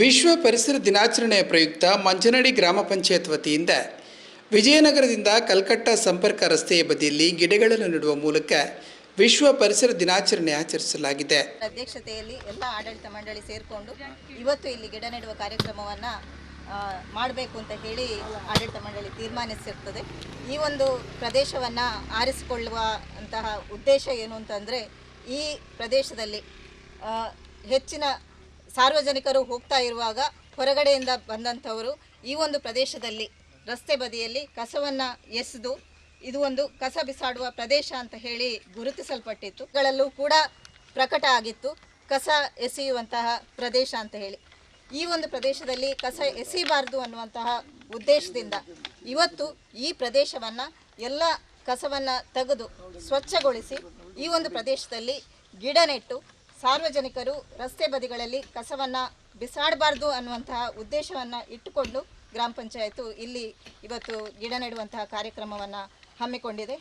ವಿಶ್ವ ಪರಿಸರ ದಿನಾಚರಣೆಯ ಪ್ರಯುಕ್ತ ಮಂಜನಡಿ ಗ್ರಾಮ ಪಂಚಾಯತ್ ವತಿಯಿಂದ ವಿಜಯನಗರದಿಂದ ಕಲ್ಕಟ್ಟ ಸಂಪರ್ಕ ರಸ್ತೆಯ ಬದಿಯಲ್ಲಿ ಗಿಡಗಳನ್ನು ನೆಡುವ ಮೂಲಕ ವಿಶ್ವ ಪರಿಸರ ದಿನಾಚರಣೆ ಆಚರಿಸಲಾಗಿದೆ. ಅಧ್ಯಕ್ಷತೆಯಲ್ಲಿ ಎಲ್ಲ ಆಡಳಿತ ಮಂಡಳಿ ಸೇರಿಕೊಂಡು ಇವತ್ತು ಇಲ್ಲಿ ಗಿಡ ನೆಡುವ ಕಾರ್ಯಕ್ರಮವನ್ನು ಮಾಡಬೇಕು ಅಂತ ಹೇಳಿ ಆಡಳಿತ ಮಂಡಳಿ ತೀರ್ಮಾನಿಸಿರ್ತದೆ. ಈ ಒಂದು ಪ್ರದೇಶವನ್ನು ಆರಿಸಿಕೊಳ್ಳುವ ಅಂತಹ ಉದ್ದೇಶ ಏನು ಅಂತಂದರೆ ಈ ಪ್ರದೇಶದಲ್ಲಿ ಹೆಚ್ಚಿನ ಸಾರ್ವಜನಿಕರು ಹೋಗ್ತಾ ಇರುವಾಗ ಹೊರಗಡೆಯಿಂದ ಬಂದಂಥವರು ಈ ಒಂದು ಪ್ರದೇಶದಲ್ಲಿ ರಸ್ತೆ ಬದಿಯಲ್ಲಿ ಕಸವನ್ನು ಎಸೆದು ಇದು ಒಂದು ಕಸ ಬಿಸಾಡುವ ಪ್ರದೇಶ ಅಂತ ಹೇಳಿ ಗುರುತಿಸಲ್ಪಟ್ಟಿತ್ತು. ಗಳಲ್ಲೂ ಕೂಡ ಪ್ರಕಟ ಆಗಿತ್ತು. ಕಸ ಎಸೆಯುವಂತಹ ಪ್ರದೇಶ ಅಂತ ಹೇಳಿ. ಈ ಒಂದು ಪ್ರದೇಶದಲ್ಲಿ ಕಸ ಎಸೆಯಬಾರದು ಅನ್ನುವಂತಹ ಉದ್ದೇಶದಿಂದ ಇವತ್ತು ಈ ಪ್ರದೇಶವನ್ನು ಎಲ್ಲ ಕಸವನ್ನು ತೆಗೆದು ಸ್ವಚ್ಛಗೊಳಿಸಿ ಈ ಒಂದು ಪ್ರದೇಶದಲ್ಲಿ ಗಿಡ ನೆಟ್ಟು ಸಾರ್ವಜನಿಕರು ರಸ್ತೆ ಬದಿಗಳಲ್ಲಿ ಕಸವನ್ನು ಬಿಸಾಡಬಾರ್ದು ಅನ್ನುವಂತಹ ಉದ್ದೇಶವನ್ನು ಇಟ್ಟುಕೊಂಡು ಗ್ರಾಮ ಪಂಚಾಯತು ಇಲ್ಲಿ ಇವತ್ತು ಗಿಡ ನೆಡುವಂತಹ ಕಾರ್ಯಕ್ರಮವನ್ನು ಹಮ್ಮಿಕೊಂಡಿದೆ.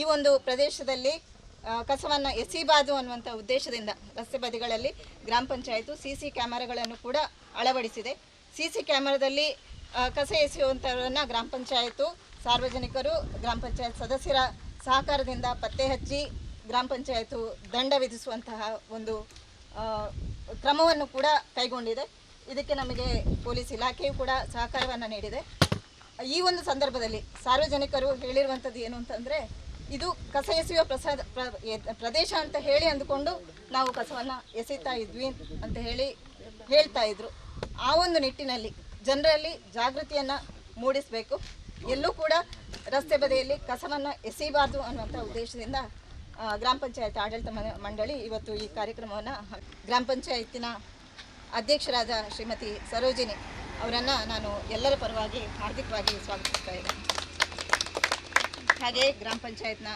ಈ ಒಂದು ಪ್ರದೇಶದಲ್ಲಿ ಕಸವನ್ನು ಎಸಿಬಾರ್ದು ಅನ್ನುವಂಥ ಉದ್ದೇಶದಿಂದ ರಸ್ತೆ ಬದಿಗಳಲ್ಲಿ ಗ್ರಾಮ ಪಂಚಾಯತು ಸಿ ಸಿ ಕ್ಯಾಮರಾಗಳನ್ನು ಕೂಡ ಅಳವಡಿಸಿದೆ. ಸಿ ಸಿ ಕ್ಯಾಮರಾದಲ್ಲಿ ಕಸ ಎಸೆಯುವಂಥವರನ್ನು ಗ್ರಾಮ ಪಂಚಾಯತು ಸಾರ್ವಜನಿಕರು, ಗ್ರಾಮ ಪಂಚಾಯತ್ ಸದಸ್ಯರ ಸಹಕಾರದಿಂದ ಪತ್ತೆ ಹಚ್ಚಿ ಗ್ರಾಮ ಪಂಚಾಯತು ದಂಡ ವಿಧಿಸುವಂತಹ ಒಂದು ಕ್ರಮವನ್ನು ಕೂಡ ಕೈಗೊಂಡಿದೆ. ಇದಕ್ಕೆ ನಮಗೆ ಪೊಲೀಸ್ ಇಲಾಖೆಯು ಕೂಡ ಸಹಕಾರವನ್ನು ನೀಡಿದೆ. ಈ ಒಂದು ಸಂದರ್ಭದಲ್ಲಿ ಸಾರ್ವಜನಿಕರು ಹೇಳಿರುವಂಥದ್ದು ಏನು ಅಂತಂದರೆ, ಇದು ಕಸ ಎಸೆಯುವ ಪ್ರಸಾದ ಪ್ರದೇಶ ಅಂತ ಹೇಳಿ ಅಂದುಕೊಂಡು ನಾವು ಕಸವನ್ನು ಎಸೆತಾ ಇದ್ವಿ ಅಂತ ಹೇಳಿ ಹೇಳ್ತಾ ಇದ್ರು. ಆ ಒಂದು ನಿಟ್ಟಿನಲ್ಲಿ ಜನರಲ್ಲಿ ಜಾಗೃತಿಯನ್ನು ಮೂಡಿಸಬೇಕು. ಎಲ್ಲೂ ಕೂಡ ರಸ್ತೆ ಬದಿಯಲ್ಲಿ ಕಸವನ್ನು ಎಸೆಯಬಾರ್ದು ಅನ್ನುವಂಥ ಉದ್ದೇಶದಿಂದ ಗ್ರಾಮ ಪಂಚಾಯತ್ ಆಡಳಿತ ಮಂಡಳಿ ಇವತ್ತು ಈ ಕಾರ್ಯಕ್ರಮವನ್ನು ಗ್ರಾಮ ಪಂಚಾಯತಿನ ಅಧ್ಯಕ್ಷರಾದ ಶ್ರೀಮತಿ ಸರೋಜಿನಿ ಅವರನ್ನು ನಾನು ಎಲ್ಲರ ಪರವಾಗಿ ಹಾರ್ದಿಕವಾಗಿ ಸ್ವಾಗತಿಸ್ತಾ ಇದ್ದೇನೆ. ಹಾಗೆ ಗ್ರಾಮ ಪಂಚಾಯತ್ನ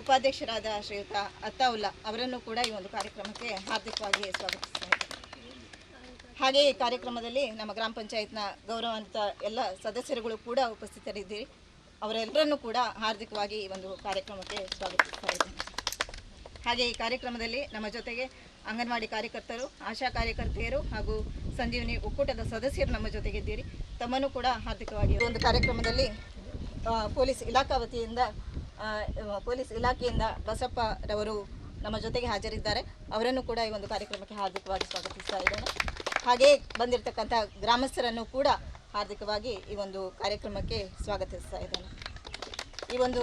ಉಪಾಧ್ಯಕ್ಷರಾದ ಶ್ರೀಯುತ ಅತ್ತಾವುಲ್ಲಾ ಅವರನ್ನು ಕೂಡ ಈ ಒಂದು ಕಾರ್ಯಕ್ರಮಕ್ಕೆ ಹಾರ್ದಿಕವಾಗಿ ಸ್ವಾಗತಿಸ್ತಾ ಇದ್ದೇನೆ. ಹಾಗೆ ಈ ಕಾರ್ಯಕ್ರಮದಲ್ಲಿ ನಮ್ಮ ಗ್ರಾಮ ಪಂಚಾಯತ್ನ ಗೌರವಾನ್ವಿತ ಎಲ್ಲ ಸದಸ್ಯರುಗಳು ಕೂಡ ಉಪಸ್ಥಿತರಿದ್ದೀರಿ. ಅವರೆಲ್ಲರನ್ನೂ ಕೂಡ ಹಾರ್ದಿಕವಾಗಿ ಈ ಒಂದು ಕಾರ್ಯಕ್ರಮಕ್ಕೆ ಸ್ವಾಗತಿಸ್ತಾ ಇದ್ದೇನೆ. ಹಾಗೆ ಈ ಕಾರ್ಯಕ್ರಮದಲ್ಲಿ ನಮ್ಮ ಜೊತೆಗೆ ಅಂಗನವಾಡಿ ಕಾರ್ಯಕರ್ತರು, ಆಶಾ ಕಾರ್ಯಕರ್ತೆಯರು ಹಾಗೂ ಸಂಜೀವಿನಿ ಒಕ್ಕೂಟದ ಸದಸ್ಯರು ನಮ್ಮ ಜೊತೆಗಿದ್ದೀರಿ ತಮ್ಮನ್ನು ಕೂಡ ಹಾರ್ದಿಕವಾಗಿ ಒಂದು ಕಾರ್ಯಕ್ರಮದಲ್ಲಿ ಪೊಲೀಸ್ ಇಲಾಖಾ ವತಿಯಿಂದ ಪೊಲೀಸ್ ಇಲಾಖೆಯಿಂದ ಬಸಪ್ಪರವರು ನಮ್ಮ ಜೊತೆಗೆ ಹಾಜರಿದ್ದಾರೆ. ಅವರನ್ನು ಕೂಡ ಈ ಒಂದು ಕಾರ್ಯಕ್ರಮಕ್ಕೆ ಹಾರ್ದಿಕವಾಗಿ ಸ್ವಾಗತಿಸ್ತಾ ಇದ್ದೇನೆ. ಹಾಗೆಯೇ ಬಂದಿರತಕ್ಕಂಥ ಗ್ರಾಮಸ್ಥರನ್ನು ಕೂಡ ಹಾರ್ದಿಕವಾಗಿ ಈ ಒಂದು ಕಾರ್ಯಕ್ರಮಕ್ಕೆ ಸ್ವಾಗತಿಸ್ತಾ ಇದ್ದೇನೆ. ಈ ಒಂದು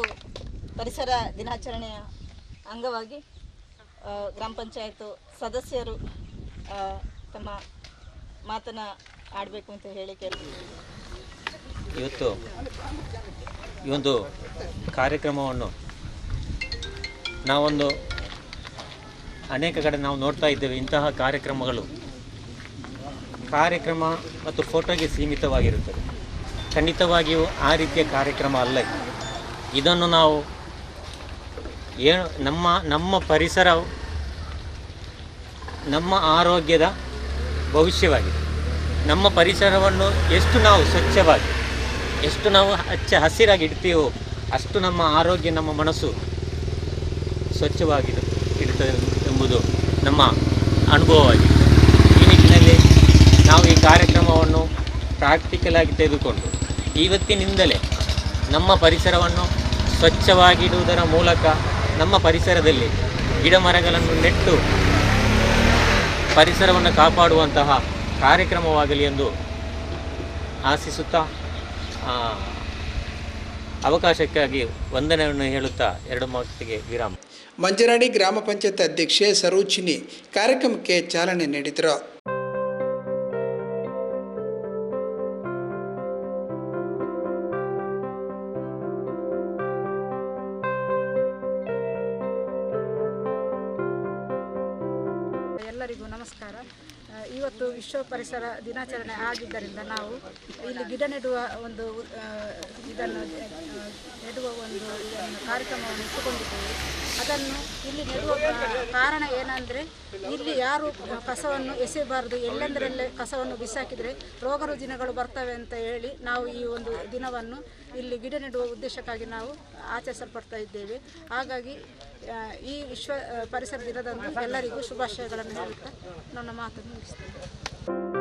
ಪರಿಸರ ದಿನಾಚರಣೆಯ ಅಂಗವಾಗಿ ಗ್ರಾಮ ಪಂಚಾಯತ್ ಸದಸ್ಯರು ತಮ್ಮ ಮಾತನ್ನ ಆಡಬೇಕು ಅಂತ ಹೇಳಿ ಇವತ್ತು ಈ ಒಂದು ಕಾರ್ಯಕ್ರಮವನ್ನು ನಾವೊಂದು ಅನೇಕ ಕಡೆ ನಾವು ನೋಡ್ತಾ ಇದ್ದೇವೆ, ಇಂತಹ ಕಾರ್ಯಕ್ರಮಗಳು. ಕಾರ್ಯಕ್ರಮ ಮತ್ತು ಫೋಟೋಗೆ ಸೀಮಿತವಾಗಿರುತ್ತದೆ ಖಂಡಿತವಾಗಿಯೂ ಆ ರೀತಿಯ ಕಾರ್ಯಕ್ರಮ ಅಲ್ಲ ಇದು. ಇದನ್ನು ನಾವು ಏನು ನಮ್ಮ ನಮ್ಮ ಪರಿಸರ ನಮ್ಮ ಆರೋಗ್ಯದ ಭವಿಷ್ಯವಾಗಿದೆ. ನಮ್ಮ ಪರಿಸರವನ್ನು ಎಷ್ಟು ನಾವು ಸ್ವಚ್ಛವಾಗಿ, ಎಷ್ಟು ನಾವು ಹಚ್ಚ ಹಸಿರಾಗಿ ಇಡ್ತೀವೋ ಅಷ್ಟು ನಮ್ಮ ಆರೋಗ್ಯ, ನಮ್ಮ ಮನಸ್ಸು ಸ್ವಚ್ಛವಾಗಿ ಇಡುತ್ತದೆ ಎಂಬುದು ನಮ್ಮ ಅನುಭವವಾಗಿದೆ ಈ ನಿಟ್ಟಿನಲ್ಲಿ ನಾವು ಈ ಕಾರ್ಯಕ್ರಮವನ್ನು ಪ್ರಾಕ್ಟಿಕಲ್ ಆಗಿ ತೆಗೆದುಕೊಂಡು ಇವತ್ತಿನಿಂದಲೇ ನಮ್ಮ ಪರಿಸರವನ್ನು ಸ್ವಚ್ಛವಾಗಿಡುವುದರ ಮೂಲಕ ನಮ್ಮ ಪರಿಸರದಲ್ಲಿ ಗಿಡ ಮರಗಳನ್ನು ನೆಟ್ಟು ಪರಿಸರವನ್ನು ಕಾಪಾಡುವಂತಹ ಕಾರ್ಯಕ್ರಮವಾಗಲಿ ಎಂದು ಆಶಿಸುತ್ತಾ ಅವಕಾಶಕ್ಕಾಗಿ ವಂದನೆಯನ್ನು ಹೇಳುತ್ತಾ ಎರಡು ಮಾತಿಗೆ ವಿರಾಮ. ಮಂಜನಾಡಿ ಗ್ರಾಮ ಪಂಚಾಯತ್ ಅಧ್ಯಕ್ಷೆ ಸರೋಜಿನಿ ಕಾರ್ಯಕ್ರಮಕ್ಕೆ ಚಾಲನೆ ನೀಡಿದರು. ಎಲ್ಲರಿಗೂ ನಮಸ್ಕಾರ. ಇವತ್ತು ವಿಶ್ವ ಪರಿಸರ ದಿನಾಚರಣೆ ಆಗಿದ್ದರಿಂದ ನಾವು ಇಲ್ಲಿ ಗಿಡ ನೆಡುವ ಒಂದು ಇದನ್ನು ನೆಡುವ ಒಂದು ಕಾರ್ಯಕ್ರಮವನ್ನು ಇಟ್ಟುಕೊಂಡಿದ್ದೇವೆ. ಅದನ್ನು ಇಲ್ಲಿ ನೆಡುವ ಕಾರಣ ಏನಂದರೆ, ಇಲ್ಲಿ ಯಾರು ಕಸವನ್ನು ಎಸೆಯಬಾರದು, ಎಲ್ಲೆಂದರಲ್ಲೇ ಕಸವನ್ನು ಬಿಸಾಕಿದರೆ ರೋಗ ರುಜಿನಗಳು ಬರ್ತವೆ ಅಂತ ಹೇಳಿ ನಾವು ಈ ಒಂದು ದಿನವನ್ನು ಇಲ್ಲಿ ಗಿಡ ನೆಡುವ ಉದ್ದೇಶಕ್ಕಾಗಿ ನಾವು ಆಚರಿಸಲ್ಪಡ್ತಾ ಇದ್ದೇವೆ. ಹಾಗಾಗಿ ಈ ವಿಶ್ವ ಪರಿಸರ ದಿನದಂದು ಎಲ್ಲರಿಗೂ ಶುಭಾಶಯಗಳನ್ನು ಹೇಳುತ್ತಾ ನನ್ನ ಮಾತನ್ನು ಮುಗಿಸ್ತೇನೆ.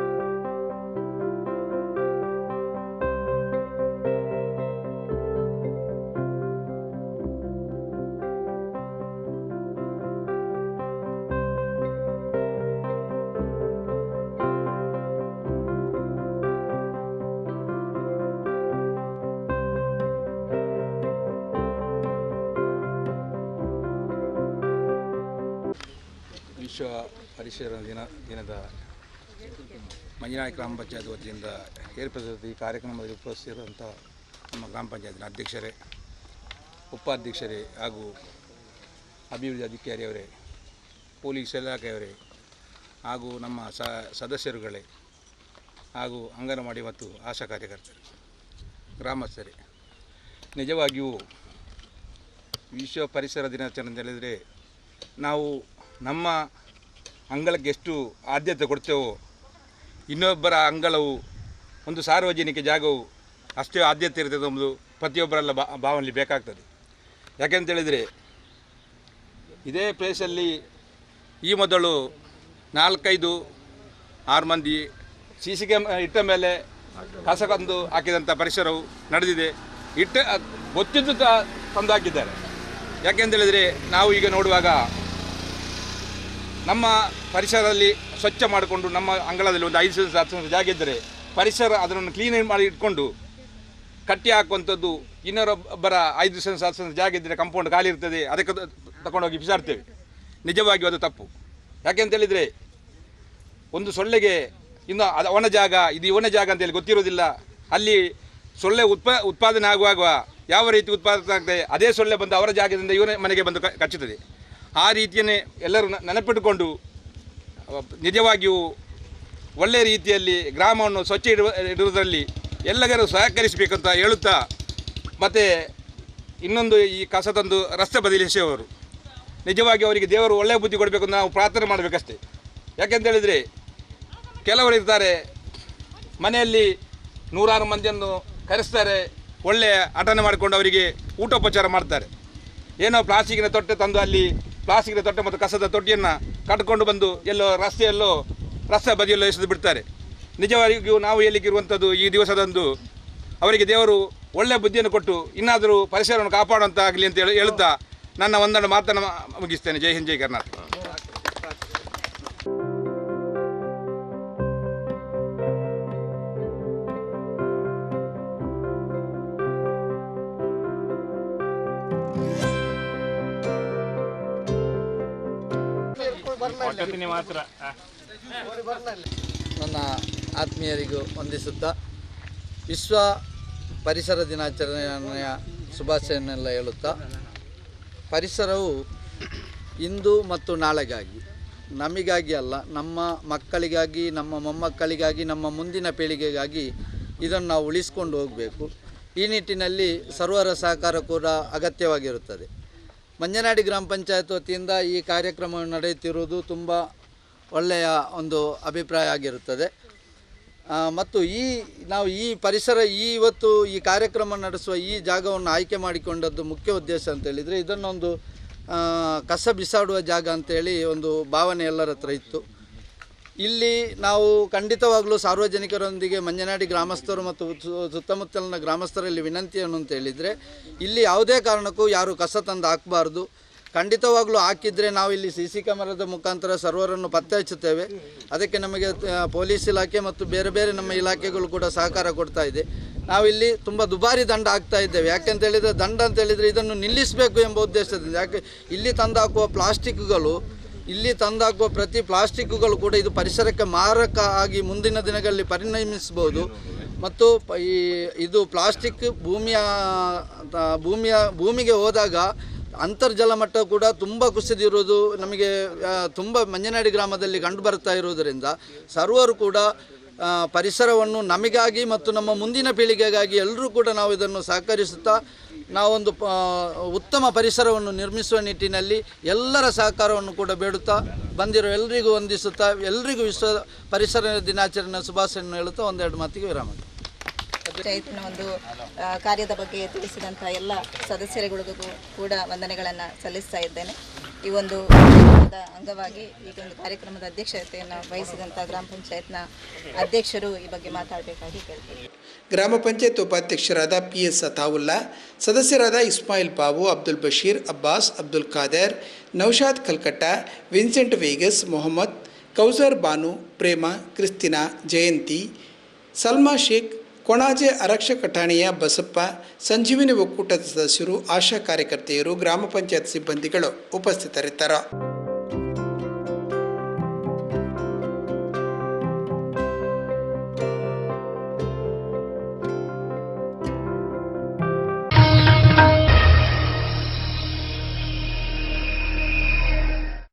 ಪರಿಸರ ದಿನ, ದಿನದ ಮಂಜನಾಳಿ ಗ್ರಾಮ ಪಂಚಾಯತ್ ವತಿಯಿಂದ ಏರ್ಪಡಿಸಿದ ಈ ಕಾರ್ಯಕ್ರಮದಲ್ಲಿ ಉಪಸ್ಥಿತಿರುವಂಥ ನಮ್ಮ ಗ್ರಾಮ ಪಂಚಾಯತ್ನ ಅಧ್ಯಕ್ಷರೇ, ಉಪಾಧ್ಯಕ್ಷರೇ ಹಾಗೂ ಅಭಿವೃದ್ಧಿ ಅಧಿಕಾರಿಯವರೇ ಪೊಲೀಸ್ ಇಲಾಖೆಯವರೇ ಹಾಗೂ ನಮ್ಮ ಸದಸ್ಯರುಗಳೇ ಹಾಗೂ ಅಂಗನವಾಡಿ ಮತ್ತು ಆಶಾ ಕಾರ್ಯಕರ್ತರು, ಗ್ರಾಮಸ್ಥರೇ. ನಿಜವಾಗಿಯೂ ವಿಶ್ವ ಪರಿಸರ ದಿನಾಚರಣೆ ಹೇಳಿದರೆ ನಾವು ನಮ್ಮ ಅಂಗಳಕ್ಕೆ ಎಷ್ಟು ಆದ್ಯತೆ ಕೊಡ್ತೇವೋ, ಇನ್ನೊಬ್ಬರ ಅಂಗಳವು ಒಂದು ಸಾರ್ವಜನಿಕ ಜಾಗವು ಅಷ್ಟೇ ಆದ್ಯತೆ ಇರ್ತದೆ ಒಂದು ಪ್ರತಿಯೊಬ್ಬರೆಲ್ಲ ಬಾ ಭಾವನೆ ಬೇಕಾಗ್ತದೆ. ಯಾಕೆಂತ ಹೇಳಿದರೆ, ಇದೇ ಪ್ಲೇಸಲ್ಲಿ ಈ ಮೊದಲು ನಾಲ್ಕೈದು, ಆರು ಮಂದಿ ಸಿ ಸಿ ಕ್ಯಾಮ್ ಇಟ್ಟ ಮೇಲೆ ಕಸಕಂದು ಹಾಕಿದಂಥ ಪರಿಸರವು ನಡೆದಿದೆ. ಇಟ್ಟ, ಗೊತ್ತಿದ್ದು ತಂದು ಹಾಕಿದ್ದಾರೆ. ಯಾಕೆಂತ ಹೇಳಿದರೆ, ನಾವು ಈಗ ನೋಡುವಾಗ ನಮ್ಮ ಪರಿಸರದಲ್ಲಿ ಸ್ವಚ್ಛ ಮಾಡಿಕೊಂಡು ನಮ್ಮ ಅಂಗಳದಲ್ಲಿ ಒಂದು ಐದು ಸೆನ್ಸ್ ಹತ್ತು ಸೆನ್ಸ್ ಜಾಗ ಇದ್ದರೆ ಪರಿಸರ ಅದನ್ನು ಕ್ಲೀನ್ ಮಾಡಿ ಇಟ್ಕೊಂಡು ಕಟ್ಟಿ ಹಾಕುವಂಥದ್ದು ಇನ್ನೊಬ್ಬರ ಐದು ಸೆನ್ಸ್ ಹತ್ತು ಸೆನ್ಸ್ ಜಾಗ ಇದ್ದರೆ ಕಂಪೌಂಡ್ ಖಾಲಿ ಇರ್ತದೆ, ಅದಕ್ಕೆ ತಗೊಂಡೋಗಿ ಬಿಸಾಡ್ತೇವೆ. ನಿಜವಾಗಿಯೂ ಅದು ತಪ್ಪು. ಯಾಕೆಂತೇಳಿದರೆ ಒಂದು ಸೊಳ್ಳೆಗೆ ಇನ್ನು ಅದು ಒಣ ಜಾಗ, ಇದು ಇವನ ಜಾಗ ಅಂತೇಳಿ ಗೊತ್ತಿರೋದಿಲ್ಲ. ಅಲ್ಲಿ ಸೊಳ್ಳೆ ಉತ್ಪ, ಉತ್ಪಾದನೆ ಆಗುವಾಗ ಯಾವ ರೀತಿ ಉತ್ಪಾದನೆ ಆಗ್ತದೆ, ಅದೇ ಸೊಳ್ಳೆ ಬಂದು ಅವರ ಜಾಗದಿಂದ ಇವನ ಮನೆಗೆ ಬಂದು ಕಚ್ಚುತ್ತದೆ. ಆ ರೀತಿಯನ್ನೇ ಎಲ್ಲರೂ ನೆನಪಿಟ್ಟುಕೊಂಡು ನಿಜವಾಗಿಯೂ ಒಳ್ಳೆಯ ರೀತಿಯಲ್ಲಿ ಗ್ರಾಮವನ್ನು ಸ್ವಚ್ಛ ಇಡುವ, ಇಡುವುದರಲ್ಲಿ ಎಲ್ಲರೂ ಸಹಕರಿಸಬೇಕಂತ ಹೇಳುತ್ತಾ, ಮತ್ತು ಇನ್ನೊಂದು ಈ ಕಸ ತಂದು ರಸ್ತೆ ಬದಿಯಲ್ಲಿ ಎಸೆಯುವವರು ನಿಜವಾಗಿ ಅವರಿಗೆ ದೇವರು ಒಳ್ಳೆಯ ಬುದ್ಧಿ ಕೊಡಬೇಕು ಅಂತ ನಾವು ಪ್ರಾರ್ಥನೆ ಮಾಡಬೇಕಷ್ಟೇ. ಯಾಕೆಂತೇಳಿದರೆ ಕೆಲವರು ಇರ್ತಾರೆ, ಮನೆಯಲ್ಲಿ ನೂರಾರು ಮಂದಿಯನ್ನು ಕರೆಸ್ತಾರೆ ಒಳ್ಳೆಯ ಅಟನೆ ಮಾಡಿಕೊಂಡು ಅವರಿಗೆ ಊಟೋಪಚಾರ ಮಾಡ್ತಾರೆ. ಏನೋ ಪ್ಲಾಸ್ಟಿಕ್ಕಿನ ತೊಟ್ಟೆ ತಂದು ಅಲ್ಲಿ ಪ್ಲಾಸ್ಟಿಕ್ಕಿನ ತೊಟ್ಟೆ ಮತ್ತು ಕಸದ ತೊಟ್ಟಿಯನ್ನು ಕಟ್ಕೊಂಡು ಬಂದು ಎಲ್ಲೋ ರಸ್ತೆಯಲ್ಲೋ, ರಸ್ತೆ ಬದಿಯಲ್ಲೋ ಎಸೆದು ಬಿಡ್ತಾರೆ. ನಿಜವಾಗಿಯೂ ನಾವು ಹೇಳಿಕ್ಕಿರುವಂಥದ್ದು ಈ ದಿವಸದಂದು ಅವರಿಗೆ ದೇವರು ಒಳ್ಳೆಯ ಬುದ್ಧಿಯನ್ನು ಕೊಟ್ಟು ಇನ್ನಾದರೂ ಪರಿಸರವನ್ನು ಕಾಪಾಡುವಂತಾಗಲಿ ಅಂತ ಹೇಳಿ ಹೇಳುತ್ತಾ ನನ್ನ ಒಂದನ್ನು ಮಾತನ್ನು ಮುಗಿಸ್ತೇನೆ. ಜೈ ಹಿಂದ್, ಜೈ ಕರ್ನಾಟಕ. ನನ್ನ ಆತ್ಮೀಯರಿಗೂ ವಂದಿಸುತ್ತಾ, ವಿಶ್ವ ಪರಿಸರ ದಿನಾಚರಣೆಯ ಶುಭಾಶಯನ್ನೆಲ್ಲ ಹೇಳುತ್ತಾ, ಪರಿಸರವು ಇಂದು ಮತ್ತು ನಾಳೆಗಾಗಿ, ನಮಗಾಗಿ ಅಲ್ಲ, ನಮ್ಮ ಮಕ್ಕಳಿಗಾಗಿ, ನಮ್ಮ ಮೊಮ್ಮಕ್ಕಳಿಗಾಗಿ, ನಮ್ಮ ಮುಂದಿನ ಪೀಳಿಗೆಗಾಗಿ ಇದನ್ನು ನಾವು ಉಳಿಸ್ಕೊಂಡು ಹೋಗಬೇಕು. ಈ ನಿಟ್ಟಿನಲ್ಲಿ ಸರ್ವರ ಸಹಕಾರ ಕೂಡ ಅಗತ್ಯವಾಗಿರುತ್ತದೆ. ಮಂಜನಾಡಿ ಗ್ರಾಮ ಪಂಚಾಯತ್ ವತಿಯಿಂದ ಈ ಕಾರ್ಯಕ್ರಮ ನಡೆಯುತ್ತಿರುವುದು ತುಂಬ ಒಳ್ಳೆಯ ಒಂದು ಅಭಿಪ್ರಾಯ ಆಗಿರುತ್ತದೆ. ಮತ್ತು ಈ, ನಾವು ಈ ಪರಿಸರ, ಈ ಇವತ್ತು ಈ ಕಾರ್ಯಕ್ರಮ ನಡೆಸುವ ಈ ಜಾಗವನ್ನು ಆಯ್ಕೆ ಮಾಡಿಕೊಂಡದ್ದು ಮುಖ್ಯ ಉದ್ದೇಶ ಅಂತ ಹೇಳಿದರೆ ಇದನ್ನೊಂದು ಕಸ ಬಿಸಾಡುವ ಜಾಗ ಅಂತೇಳಿ ಒಂದು ಭಾವನೆ ಎಲ್ಲರ ಹತ್ರ ಇತ್ತು. ಇಲ್ಲಿ ನಾವು ಖಂಡಿತವಾಗಲೂ ಸಾರ್ವಜನಿಕರೊಂದಿಗೆ ಮಂಜನಾಡಿ ಗ್ರಾಮಸ್ಥರು ಮತ್ತು ಸುತ್ತಮುತ್ತಲಿನ ಗ್ರಾಮಸ್ಥರಲ್ಲಿ ವಿನಂತಿ ಏನು ಅಂತ ಹೇಳಿದರೆ, ಇಲ್ಲಿ ಯಾವುದೇ ಕಾರಣಕ್ಕೂ ಯಾರು ಕಸ ತಂದು ಹಾಕಬಾರ್ದು. ಖಂಡಿತವಾಗ್ಲೂ ಹಾಕಿದರೆ ನಾವು ಇಲ್ಲಿ ಸಿ ಸಿ ಕ್ಯಾಮರಾದ ಮುಖಾಂತರ ಸರ್ವರನ್ನು ಪತ್ತೆ ಹಚ್ಚುತ್ತೇವೆ ಅದಕ್ಕೆ ನಮಗೆ ಪೊಲೀಸ್ ಇಲಾಖೆ ಮತ್ತು ಬೇರೆ ಬೇರೆ ನಮ್ಮ ಇಲಾಖೆಗಳು ಕೂಡ ಸಹಕಾರ ಕೊಡ್ತಾ ಇದೆ. ನಾವಿಲ್ಲಿ ತುಂಬ ದುಬಾರಿ ದಂಡ ಹಾಕ್ತಾ ಇದ್ದೇವೆ. ಯಾಕೆಂತ ಹೇಳಿದರೆ, ದಂಡ ಅಂತ ಹೇಳಿದರೆ ಇದನ್ನು ನಿಲ್ಲಿಸಬೇಕು ಎಂಬ ಉದ್ದೇಶದಿಂದ. ಯಾಕೆ, ಇಲ್ಲಿ ತಂದಾಕುವ ಪ್ಲಾಸ್ಟಿಕ್ಗಳು, ಇಲ್ಲಿ ತಂದಾಕುವ ಪ್ರತಿ ಪ್ಲಾಸ್ಟಿಕ್ಗಳು ಕೂಡ ಇದು ಪರಿಸರಕ್ಕೆ ಮಾರಕ ಆಗಿ ಮುಂದಿನ ದಿನಗಳಲ್ಲಿ ಪರಿಣಮಿಸಬಹುದು. ಮತ್ತು ಈ, ಇದು ಪ್ಲಾಸ್ಟಿಕ್ ಭೂಮಿಯ ಭೂಮಿಯ, ಭೂಮಿಗೆ ಹೋದಾಗ ಅಂತರ್ಜಲ ಮಟ್ಟ ಕೂಡ ತುಂಬ ಕುಸಿದಿರುವುದು ನಮಗೆ ತುಂಬ ಮಂಜನಾಡಿ ಗ್ರಾಮದಲ್ಲಿ ಕಂಡು ಬರ್ತಾ ಇರುವುದರಿಂದ ಸರ್ವರು ಕೂಡ ಪರಿಸರವನ್ನು ನಮಗಾಗಿ ಮತ್ತು ನಮ್ಮ ಮುಂದಿನ ಪೀಳಿಗೆಗಾಗಿ ಎಲ್ಲರೂ ಕೂಡ ನಾವು ಇದನ್ನು ಸಹಕರಿಸುತ್ತಾ, ನಾವೊಂದು ಉತ್ತಮ ಪರಿಸರವನ್ನು ನಿರ್ಮಿಸುವ ನಿಟ್ಟಿನಲ್ಲಿ ಎಲ್ಲರ ಸಹಕಾರವನ್ನು ಕೂಡ ಬೇಡುತ್ತಾ ಬಂದಿರೋ ಎಲ್ಲರಿಗೂ ವಂದಿಸುತ್ತಾ ಎಲ್ಲರಿಗೂ ವಿಶ್ವ ಪರಿಸರ ದಿನಾಚರಣೆ ಶುಭಾಶಯನ್ನು ಹೇಳುತ್ತಾ ಒಂದೆರಡು ಮಾತಿಗೆ ವಿರಾಮ. ಪಂಚಾಯತ್ನ ಒಂದು ಕಾರ್ಯದ ಬಗ್ಗೆ ತಿಳಿಸಿದಂಥ ಎಲ್ಲ ಸದಸ್ಯರುಗಳಿಗೂ ಕೂಡ ವಂದನೆಗಳನ್ನು ಸಲ್ಲಿಸ್ತಾ ಇದ್ದೇನೆ. ಈ ಒಂದು ಅಂಗವಾಗಿ ಈ ಒಂದು ಕಾರ್ಯಕ್ರಮದ ಅಧ್ಯಕ್ಷತೆಯನ್ನು ವಹಿಸಿದಂಥ ಗ್ರಾಮ ಪಂಚಾಯತ್ನ ಅಧ್ಯಕ್ಷರು ಈ ಬಗ್ಗೆ ಮಾತಾಡಬೇಕಾಗಿ ಕೇಳ್ತೀನಿ. ಗ್ರಾಮ ಪಂಚಾಯತ್ ಉಪಾಧ್ಯಕ್ಷರಾದ ಪಿ ಎಸ್ ಅತಾವುಲ್ಲಾ ಸದಸ್ಯರಾದ ಇಸ್ಮಾಯಿಲ್ ಬಾಬು, ಅಬ್ದುಲ್ ಬಶೀರ್, ಅಬ್ಬಾಸ್, ಅಬ್ದುಲ್ ಖಾದರ್, ನೌಶಾದ್ ಕಲ್ಕಟ್ಟ, ವಿನ್ಸೆಂಟ್ ವೇಗಸ್, ಮೊಹಮ್ಮದ್, ಕೌಸರ್ ಬಾನು, ಪ್ರೇಮ, ಕ್ರಿಸ್ತಿನಾ, ಜಯಂತಿ, ಸಲ್ಮಾ ಶೇಖ್ ಕೊಣಾಜೆ ಅರಕ್ಷಕ ಠಾಣೆಯ ಬಸಪ್ಪ ಸಂಜೀವಿನಿ ಒಕ್ಕೂಟದ ಸದಸ್ಯರು ಆಶಾ ಕಾರ್ಯಕರ್ತೆಯರು ಗ್ರಾಮ ಪಂಚಾಯತ್ ಸಿಬ್ಬಂದಿಗಳು ಉಪಸ್ಥಿತರಿದ್ದರು.